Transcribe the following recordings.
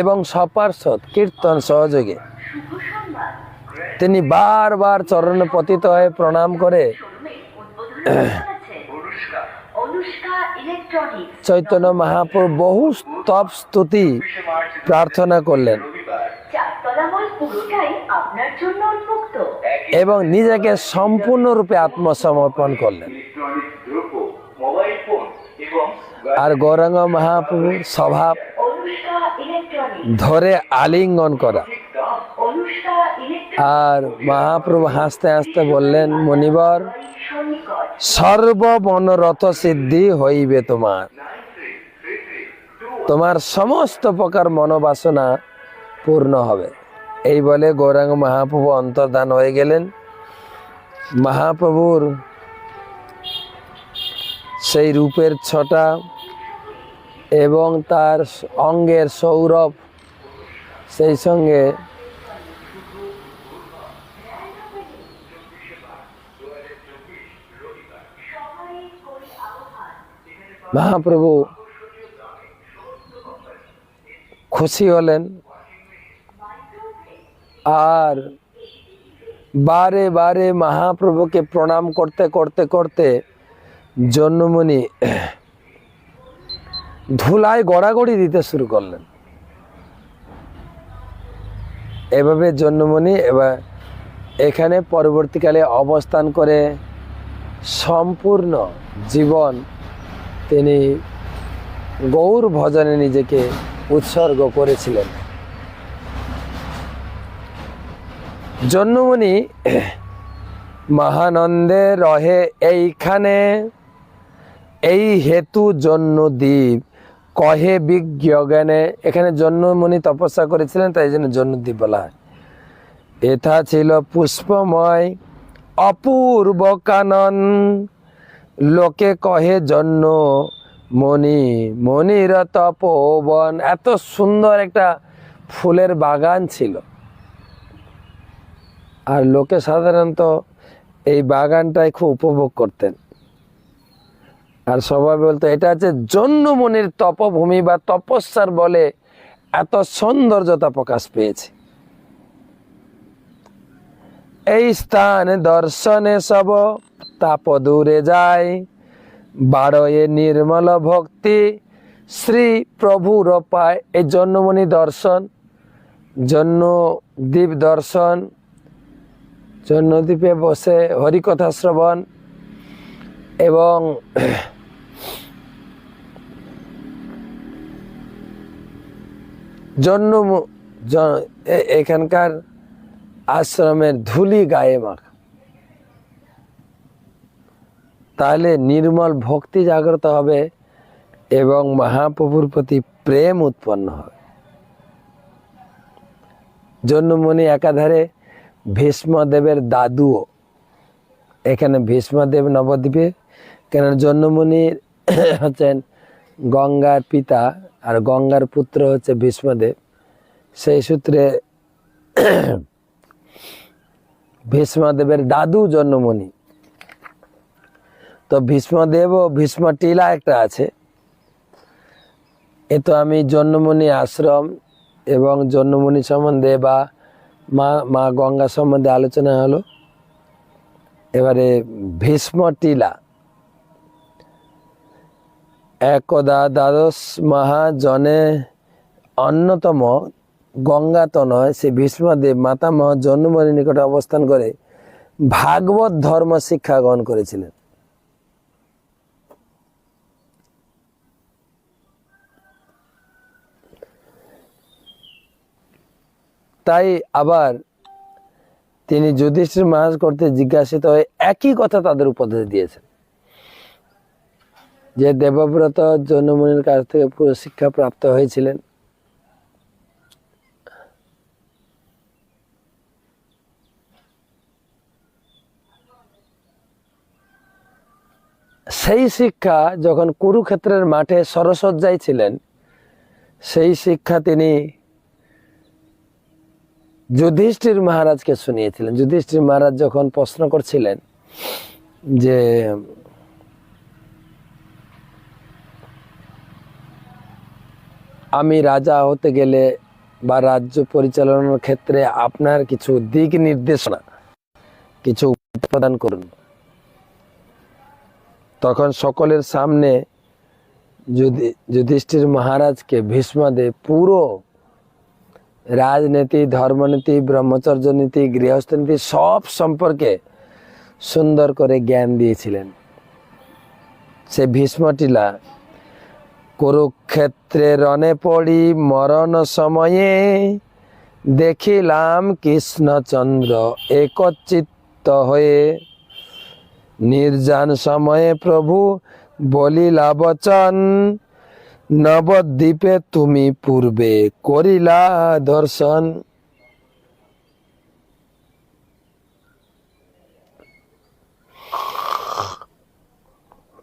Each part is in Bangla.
এবং সপার্শ্বদ কীর্তন সহযোগে। তিনি বারবার চরণে পতিত হয়ে প্রণাম করে চৈতন্য মহাপ্রভু বহু স্তব স্তুতি প্রার্থনা করলেন। এবং নিজেকে সম্পূর্ণরূপে আত্মসমর্পণ করলেন। আর গৌরাঙ্গ মহাপ্রভুর স্বভাব ধরে আলিঙ্গন করা। আর মহাপ্রভু হাসতে হাসতে বললেন মণিবর সন্নিকট সর্বমনোরথ সিদ্ধি হইবে তোমার। তোমার সমস্ত প্রকার মনোবাসনা পূর্ণ হবে। এই বলে গৌরাঙ্গ মহাপ্রভু অন্তর্ধান হয়ে গেলেন। মহাপ্রভুর সেই রূপের ছটা এবং তার অঙ্গের সৌরভ সেই সঙ্গে মহাপ্রভু খুশি হলেন। আর বারে বারে মহাপ্রভুকে প্রণাম করতে করতে করতে জন্মমণি ধুলায় গড়াগড়ি দিতে শুরু করলেন। এভাবে জন্মমণি এবার এখানে পরবর্তীকালে অবস্থান করে সম্পূর্ণ জীবন তিনি গৌর ভজনে নিজেকে উৎসর্গ করেছিলেন। জন্মমণি মহানন্দে রহে এইখানে, এই হেতু জন্য দ্বীপ কহে বিজ্ঞ জ্ঞানে এখানে জন্মমণি তপস্যা করেছিলেন, তাই জন্য জন্মদ্বীপ বলা হয়। এথা ছিল পুষ্পময়, অপূর্ব কানন। লোকে কহে জন্য মণি মণির তপবন। এত সুন্দর একটা ফুলের বাগান ছিল। আর লোকে সাধারণত এই বাগানটাই খুব উপভোগ করতেন। আর সবাই বলতো, এটা হচ্ছে জন্মমনির তপভূমি বা তপস্যার বলে এত সৌন্দর্যতা প্রকাশ পেয়েছে। এই স্থান দর্শনে সব, তাপ দূরে যায়। বারোয়ে নির্মল ভক্তি, শ্রী প্রভুর পায় এই জন্মমণি দর্শন। জন্মদ্বীপ দর্শন জন্মদ্বীপে বসে হরিকথা শ্রবণ এবং জন্ম এখানকার আশ্রমের ধুলি গায়ে মাখা। তাহলে নির্মল ভক্তি জাগ্রত হবে এবং মহাপ্রভুর প্রতি প্রেম উৎপন্ন হবে। জন্মমণি একাধারে ভীষ্মদেবের দাদুও। এখানে ভীষ্মদেব নবদ্বীপে। কেন জন্মমণির হচ্ছেন গঙ্গার পিতা আর গঙ্গার পুত্র হচ্ছে ভীষ্মদেব। সেই সূত্রে ভীষ্মদেবের দাদু জন্মমণি। তো ভীষ্মদেব ও ভীষ্ম টিলা একটা আছে। এ তো আমি জন্মমণি আশ্রম এবং জন্মমণি সম্বন্ধে বা মা মা গঙ্গা সম্বন্ধে আলোচনা হলো। এবারে ভীষ্ম টিলা। একদা দ্বাদশ মহাজনে অন্যতম গঙ্গাতনয় সে ভীষ্মদেব মাতামহ জন্মমণির নিকটে অবস্থান করে ভাগবত ধর্ম শিক্ষা গ্রহণ করেছিলেন। তাই আবার তিনি যুধিষ্ঠির মহারাজ করতে জিজ্ঞাসিত হয়ে একই কথা তাদের উপদেশ দিয়েছেন। যে দেবব্রত জন্মমণির কাছ থেকে পুরো শিক্ষা প্রাপ্ত হয়েছিলেন। সেই শিক্ষা যখন কুরুক্ষেত্রের মাঠে সরসজ্জায় ছিলেন, সেই শিক্ষা তিনি যুধিষ্ঠির মহারাজকে শুনিয়েছিলেন। যুধিষ্ঠির মহারাজ যখন প্রশ্ন করছিলেন যে আমি রাজা হতে গেলে বা রাজ্য পরিচালনার ক্ষেত্রে আপনার কিছু দিক নির্দেশনা, কিছু প্রদান করুন। তখন সকলের সামনে যদি যুধিষ্ঠির মহারাজকে ভীষ্মদেব পুরো রাজনীতি, ধর্মনীতি, ব্রহ্মচর্য নীতি, গৃহস্থ নীতি সব সম্পর্কে সুন্দর করে জ্ঞান দিয়েছিলেন। সে ভীষ্মটিলা কুরুক্ষেত্রে রণে পড়ি মরণ সময়ে। দেখিলাম কৃষ্ণচন্দ্র একচিত্ত হয়ে। নির্জান সময়ে প্রভু বলিলা, বচন, নবদ্বীপে তুমি পূর্বে করিলা দর্শন।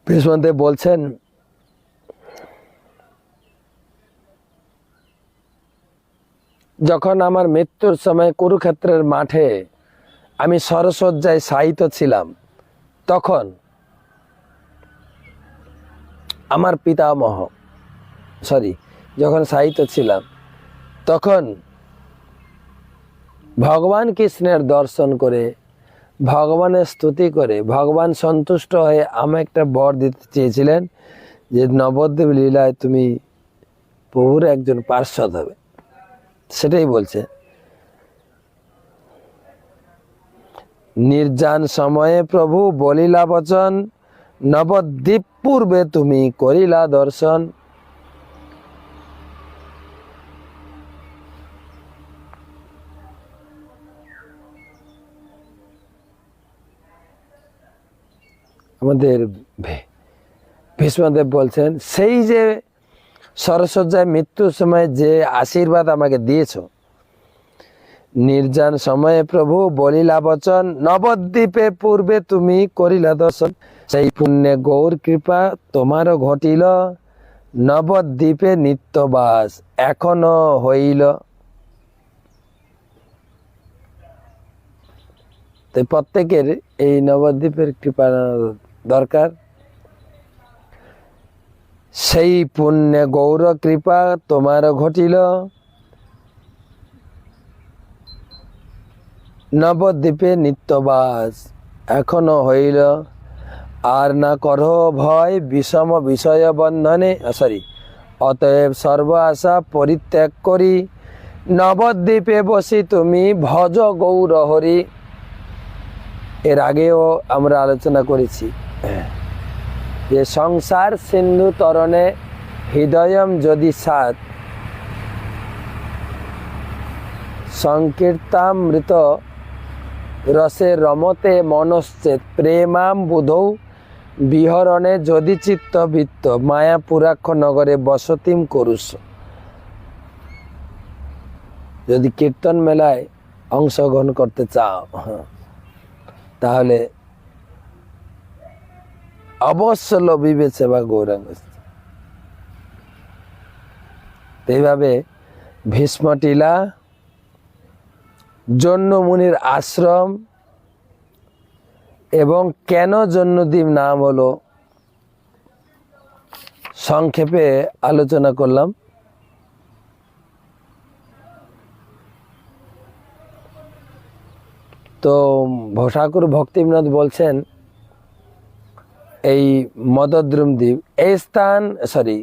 ভীষ্মদেব বলছেন যখন আমার মৃত্যুর সময় কুরুক্ষেত্রের মাঠে আমি সরসজ্জায় শায়িত ছিলাম, তখন আমার পিতামহ সরি যখন শায়িত ছিলাম, তখন ভগবান কৃষ্ণের দর্শন করে, ভগবানের স্তুতি করে, ভগবান সন্তুষ্ট হয়ে আমি একটা বর দিতে চেয়েছিলেন যে, নবদ্বীপ লীলায় তুমি প্রভুর একজন পার্শ্বদ হবে। সেটাই বলছে। নির্জান সময়ে প্রভু বলিলা বচন, নবদ্বীপ পূর্বে তুমি করিলা দর্শন। আমাদের ভীষ্মদেব বলছেন, সেই যে সরসজ্জায় মৃত্যুর সময় যে আশীর্বাদ আমাকে দিয়েছ। নির্জান সময়ে প্রভু বলিলা, বচন, নবদ্বীপে পূর্বে তুমি করিলা দর্শন। সেই পুণ্যে গৌর কৃপা তোমারও ঘটিল। নবদ্বীপে নিত্যবাস এখনও হইল। তো প্রত্যেকের এই নবদ্বীপের কৃপা দরকার। সেই পুণ্যে গৌর কৃপা তোমার ঘটিল। নবদ্বীপে নিত্যবাস এখনও হইল। আর না করহ ভয়, বিষম বিষয় বন্ধনে সরি অতএব সর্ব আশা পরিত্যাগ করি। নবদ্বীপে বসি তুমি ভজ গৌর হরি এর আগেও আমরা আলোচনা করেছি। যে সংসার সিন্ধু তরণে হৃদয়ম যদি সাত, সংকীর্তামৃত রসে রমতে মনশ্চেত, প্রেমাম বুধৌ বিহরণে যদি চিত্ত বৃত্ত মায়াপুরাক্ষ নগরে বসতিম করুস যদি কীর্তন মেলায় অংশগ্রহণ করতে চাও তাহলে অবশ্য লবিবে সেবা গৌরাঙ্গ এইভাবে ভীষ্মটিলা জন্মমুনির আশ্রম এবং কেন জন্মদ্বীপ নাম হলো সংক্ষেপে আলোচনা করলাম। তো ঠাকুর ভক্তিবিনোদ বলছেন এই মদদ্রুম দ্বীপ, এই স্থান সরি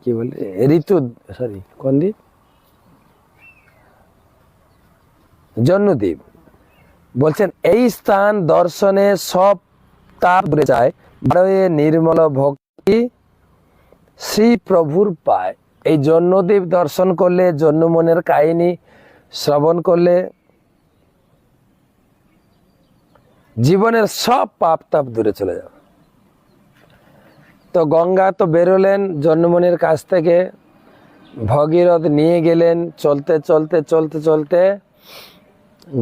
কি বলে, ঋতু সরি কোন দ্বীপ? জন্মদ্বীপ। বলছেন, এই স্থান দর্শনে সব তাপ যায়, বারোয়ে নির্মল ভক্তি শ্রী প্রভুর পায়। এই জন্মদ্বীপ দর্শন করলে জন্ম মনের কাহিনী শ্রবণ করলে জীবনের সব পাপ তাপ দূরে চলে যাবে। তো গঙ্গা তো বেরোলেন জন্মমনির কাছ থেকে ভগীরথ নিয়ে গেলেন চলতে চলতে চলতে চলতে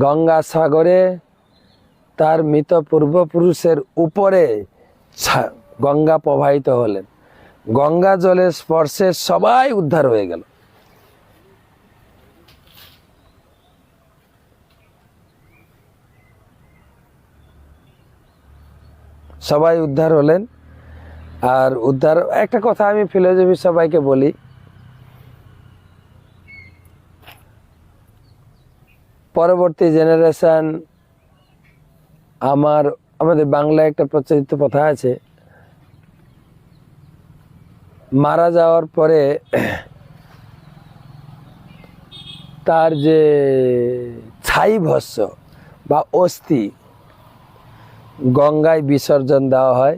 গঙ্গা সাগরে। তার মৃত পূর্বপুরুষের উপরে গঙ্গা প্রবাহিত হলেন। গঙ্গা জলের স্পর্শে সবাই উদ্ধার হয়ে গেল। সবাই উদ্ধার হলেন। আর উদ্ধার, একটা কথা আমি ফিলোজফি সবাইকে বলি। পরবর্তী জেনারেশান আমার, আমাদের বাংলায় একটা প্রচলিত কথা আছে। মারা যাওয়ার পরে তার যে ছাই ভস্য বা অস্থি গঙ্গায় বিসর্জন দেওয়া হয়।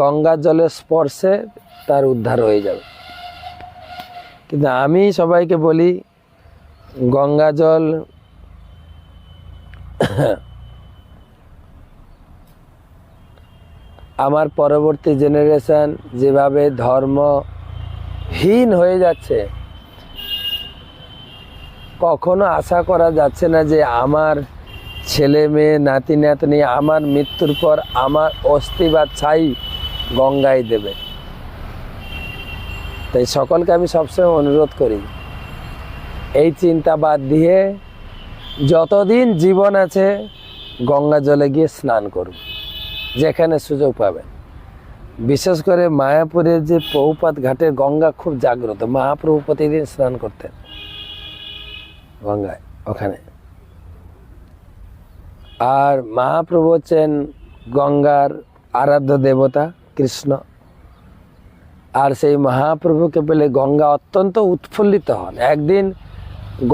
গঙ্গা জলের স্পর্শে তার উদ্ধার হয়ে যাবে। কিন্তু আমি সবাইকে বলি, গঙ্গা জল আমার পরবর্তী জেনারেশান যেভাবে ধর্মহীন হয়ে যাচ্ছে, কখনো আশা করা যাচ্ছে না যে আমার ছেলে মেয়ে, নাতি, নাতনি, আমার মৃত্যুর পর আমার অস্থি বা ছাই গঙ্গায় দেবে। তাই সকলকে আমি সবসময় অনুরোধ করি, এই চিন্তা বাদ দিয়ে যতদিন জীবন আছে গঙ্গা জলে গিয়ে স্নান করুন, যেখানে সুযোগ পাবেন। বিশেষ করে মায়াপুরের যে বহুপাত ঘাটে গঙ্গা খুব জাগ্রত মহাপ্রভু প্রতিদিন স্নান করতেন গঙ্গায়, ওখানে। আর মহাপ্রভু হচ্ছেন গঙ্গার আরাধ্য দেবতা কৃষ্ণ। আর সেই মহাপ্রভুকে পেলে গঙ্গা অত্যন্ত উৎফুল্লিত হন। একদিন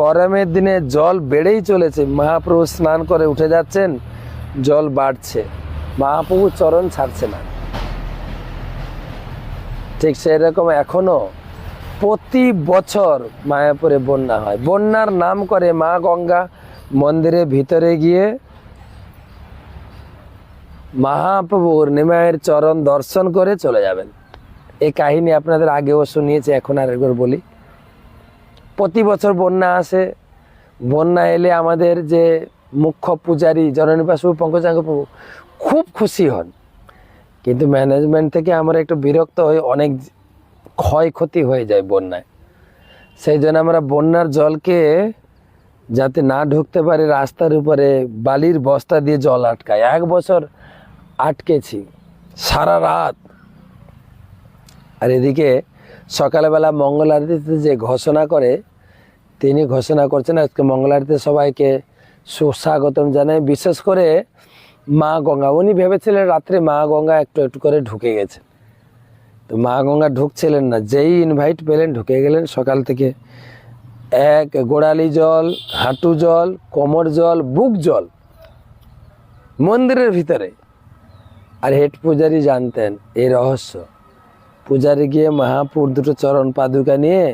গরমের দিনে জল বেড়েই চলেছে, মহাপ্রভু স্নান করে উঠে যাচ্ছেন, জল বাড়ছে, মহাপ্রভু চরণ ছাড়ছে না। ঠিক সেই রকম এখনও প্রতি বছর মায়াপুরে বন্যা হয়। বন্যার নাম করে মা গঙ্গা মন্দিরের ভিতরে গিয়ে মহাপ্রভুর নিমায়ের চরণ দর্শন করে চলে যাবেন। এই কাহিনী আপনাদের আগেও শুনিয়েছি, এখন আর একবার বলি। প্রতি বছর বন্যা আসে। বন্যা এলে আমাদের যে মুখ্য পূজারী জননিবাস প্রভু পঙ্কজাঙ্গ প্রভু খুব খুশি হন। কিন্তু ম্যানেজমেন্ট থেকে আমরা একটু বিরক্ত হয়ে অনেক ক্ষয়ক্ষতি হয়ে যায় বন্যায়। সেই জন্য আমরা বন্যার জলকে যাতে না ঢুকতে পারে, রাস্তার উপরে বালির বস্তা দিয়ে জল আটকায়। এক বছর আটকেছি, সারা রাত। আর এদিকে সকালবেলা মঙ্গল আরতিতে যে ঘোষণা করে, তিনি ঘোষণা করছেন, আজকে মঙ্গল আরতিতে সবাইকে সুস্বাগতম জানাই। বিশেষ করে মা গঙ্গা। উনি ভেবেছিলেন রাত্রে মা গঙ্গা একটু একটু করে ঢুকে গেছে। তো মা গঙ্গা ঢুকছিলেন না, যেই ইনভাইট পেলেন, ঢুকে গেলেন সকাল থেকে। এক গোড়ালি জল, হাঁটু জল, কোমর জল, বুক জল। মন্দিরের ভিতরে। আর হেড পূজারি জানতেন এই রহস্য। পূজারি গিয়ে মহাপুর দুটো চরণ পাদুকা নিয়ে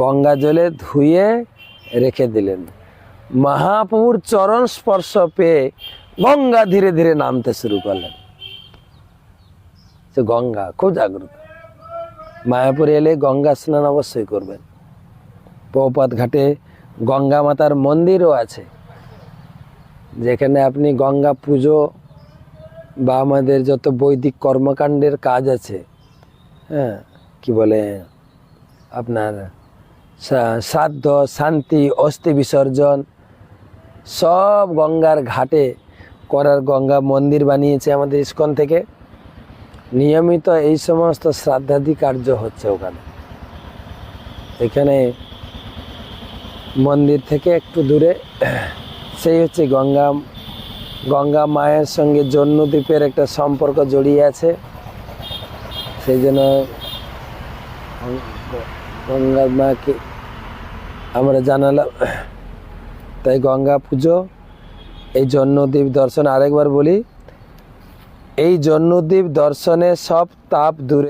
গঙ্গা জলে ধুয়ে রেখে দিলেন। মহাপুর চরণ স্পর্শ পেয়ে গঙ্গা ধীরে ধীরে নামতে শুরু করলেন। গঙ্গা খুব জাগ্রত। মায়াপুরে এলে গঙ্গা স্নান অবশ্যই করবেন। পৌপাত ঘাটে গঙ্গা মাতার মন্দিরও আছে। যেখানে আপনি গঙ্গা পুজো বা আমাদের যত বৈদিক কর্মকাণ্ডের কাজ আছে হ্যাঁ কি বলে, আপনার শ্রাদ্ধ শান্তি, অস্থি বিসর্জন, সব গঙ্গার ঘাটে করার গঙ্গা মন্দির বানিয়েছে আমাদের ইস্কন থেকে। নিয়মিত এই সমস্ত শ্রাদ্ধাদি কার্য হচ্ছে ওখানে। এখানে মন্দির থেকে একটু দূরে, সেই হচ্ছে গঙ্গা গঙ্গা মায়ের সঙ্গে জন্মদ্বীপের একটা সম্পর্ক জড়িয়ে আছে। সেই জন্য গঙ্গা মাকে আমরা জানালাম। তাই গঙ্গা পুজো, এই জন্মদ্বীপ দর্শন আরেকবার বলি, এই জন্মদ্বীপ দর্শনে সব তাপ দূরে।